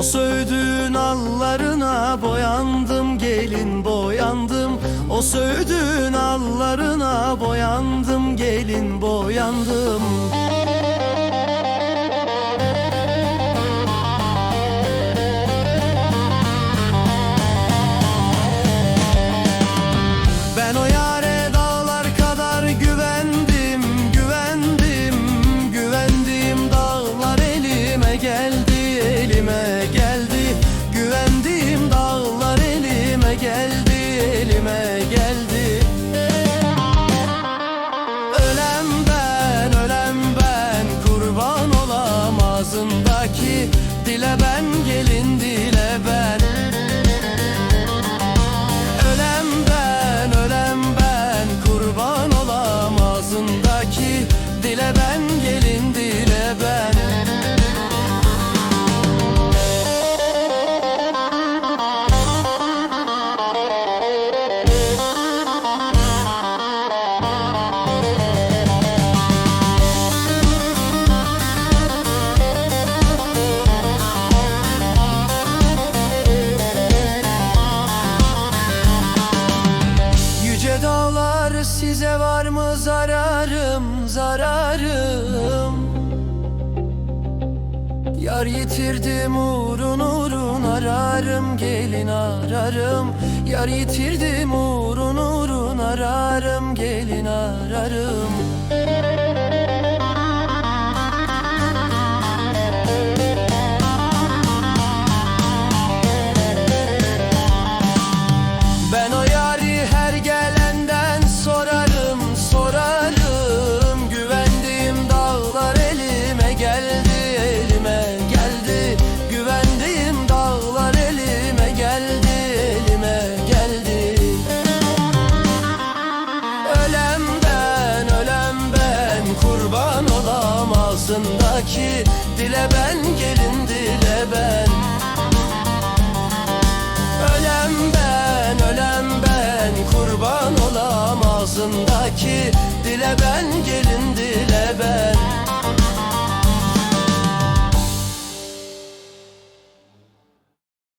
O söğüdün allarına boyandım gelin boyandım. O söğüdün allarına boyandım gelin boyandım ağzındaki zararım, zararım. Yar yitirdim uğrun uğrun ararım gelin ararım. Yar yitirdim uğrun uğrun ararım gelin ararım olam ağzındaki Dile ben, gelin dile ben. Ölem ben, ölem ben Kurban olam ağzındaki Dile ben, gelin